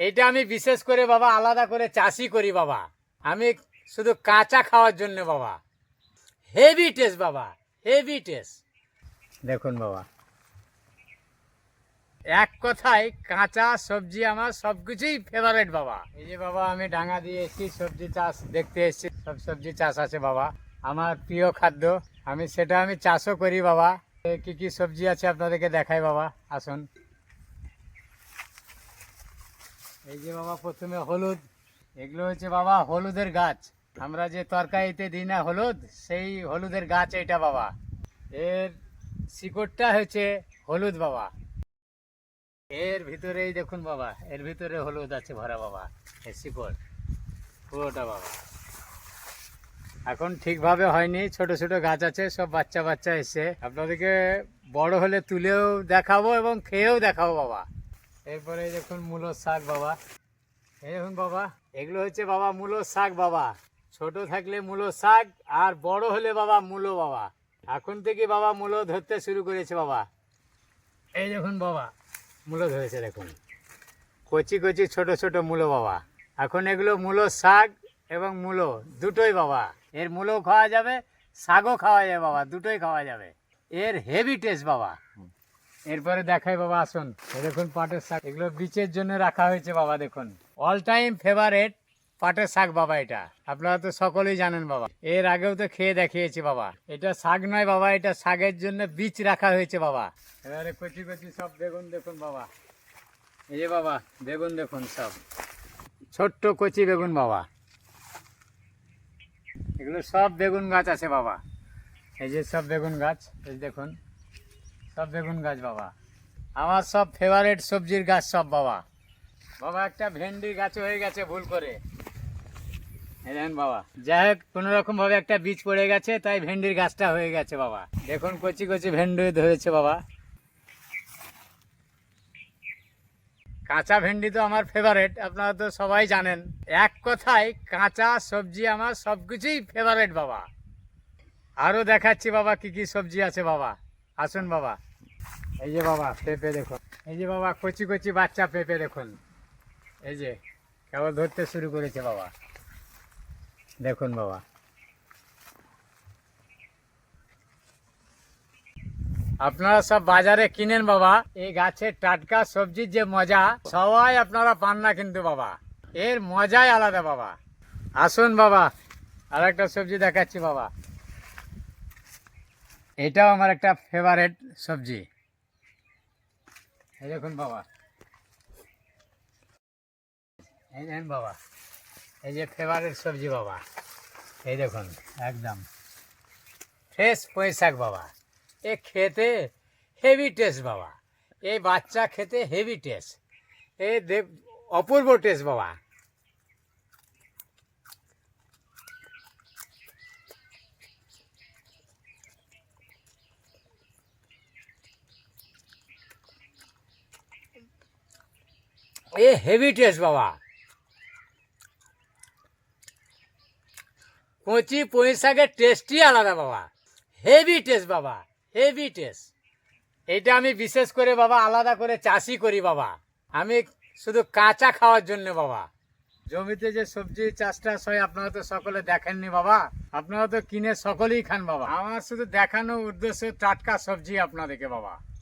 এটা আমি বিশেষ করে বাবা আলাদা করে চাষই করি বাবা। আমি শুধু কাঁচা খাওয়ার জন্য বাবা। হেভি টেস্ট বাবা হেভি টেস্ট দেখুন বাবা। এক কথায় কাঁচা সবজি আমার সব কিছুই ফেভারেট বাবা। এই যে বাবা আমি ডাঙা দিয়ে এসেছি সবজি চাষ দেখতে এসেছি। সব সবজি চাষ আছে বাবা। আমার প্রিয় খাদ্য, আমি সেটা আমি চাষও করি বাবা। কি কি সবজি আছে আপনাদেরকে দেখাই বাবা। আসুন। এই যে বাবা প্রথমে হলুদ, এগুলো হচ্ছে বাবা হলুদের গাছ। আমরা যে তরকারিতে দিই না হলুদ, সেই হলুদের গাছ এটা বাবা। এর শিকড়টা হচ্ছে হলুদ বাবা। এর ভিতরেই দেখুন বাবা, এর ভিতরে হলুদ আছে ভরা বাবা, এর শিকড়। পুরোটা বাবা। এখন ঠিকভাবে হয়নি, ছোট ছোট গাছ আছে, সব বাচ্চা বাচ্চা এসে আপনাদেরকে বড় হলে তুলেও দেখাবো এবং খেয়েও দেখাবো বাবা। এরপরে দেখুন মূলো শাক, বাবা। এই দেখুন, বাবা, এগুলো হচ্ছে, বাবা, মূলো শাক, বাবা। ছোট থাকলে মূলো শাক, আর বড় হলে, বাবা, মূলো, বাবা। এখন থেকে, বাবা, মূলো ধরতে শুরু করেছে, বাবা। এই দেখুন, বাবা, মূলো ধরেছে, দেখুন। কচি কচি, ছোট ছোট মূলো, বাবা। এখন এগুলো মূলো শাক এবং মূলো দুটোই, বাবা। এর মূলো খাওয়া যাবে, শাকও খাওয়া যাবে, বাবা, দুটোই খাওয়া যাবে। এর হেভি টেস্ট বাবা। এরপরে দেখাই বাবা, আসুন। দেখুন পাটের শাক। এগুলো বীচের জন্য রাখা হয়েছে বাবা, দেখুন। অল টাইম ফেভারেট পাটের শাক বাবা এটা। আপনারা তো সকলেই জানেন বাবা। এর আগেও তো খেয়ে দেখিয়েছি বাবা। এটা শাক নয় বাবা, এটা শাকের জন্য বীজ রাখা হয়েছে বাবা। এবারে কচি কচি সব বেগুন দেখুন বাবা। এই যে বাবা, বেগুন দেখুন সব। ছোট্ট কচি বেগুন বাবা। এগুলো সব বেগুন গাছ আছে বাবা। এই যে সব বেগুন গাছ, এই দেখুন। সব বেগুন গাছ, বাবা। আমার সব ফেভারেট সবজির গাছ সব, বাবা। বাবা, একটা ভেন্ডি গাছ হয়ে গেছে, ভুল করে। দেখেন, বাবা। যাই হোক কোনো রকম ভাবে একটা বীজ পড়ে গেছে, তাই ভেন্ডির গাছটা হয়ে গেছে, বাবা। দেখুন, কচি কচি ভেন্ডি ধরেছে, বাবা। কাঁচা ভেন্ডি তো আমার ফেভারেট আপনারা তো সবাই জানেন। এক কথায়, কাঁচা সবজি আমার সব কিছুই ফেভারেট বাবা। আরও দেখাচ্ছি, বাবা, কি কি সবজি আছে, বাবা। আসুন বাবা। এই যে বাবা, পেঁপে দেখুন। এই যে বাবা, কচি কচি বাচ্চা পেঁপে দেখুন। এই যে, কেবল ধরতে শুরু করেছে বাবা। দেখুন বাবা। আপনারা সব বাজারে কিনেন বাবা। এই গাছের টাটকা সবজির যে মজা, সবাই আপনারা পান না কিন্তু বাবা। এর মজাই আলাদা বাবা। আসুন বাবা আর একটা সবজি দেখাচ্ছি বাবা। এটাও আমার একটা ফেভারেট সবজি। এই দেখুন বাবা। এই দেখুন বাবা। এই যে ফেভারেট সবজি বাবা। এই দেখুন, একদম। ফ্রেশ পুঁই শাক বাবা। এ খেতে হেভি টেস্ট বাবা। এই বাচ্চা খেতে হেভি টেস্ট এ দেব, অপূর্ব টেস্ট বাবা। এ হেভি টেস্ট, বাবা। কচি পুঁই টেস্টই আলাদা, বাবা। হেভি টেস্ট, বাবা। Heavy taste. এটা আমি বিশেষ করে, বাবা, আলাদা করে চাষই করি, বাবা। আমি শুধু কাঁচা খাওয়ার জন্য, বাবা। জমিতে যে সবজি চাষ টাস হয়, আপনারা তো সকলে দেখেননি, বাবা। আপনারা তো কিনে সকলেই খান, বাবা। আমার শুধু দেখানো উদ্দেশ্য টাটকা সবজি আপনাদেরকে, বাবা।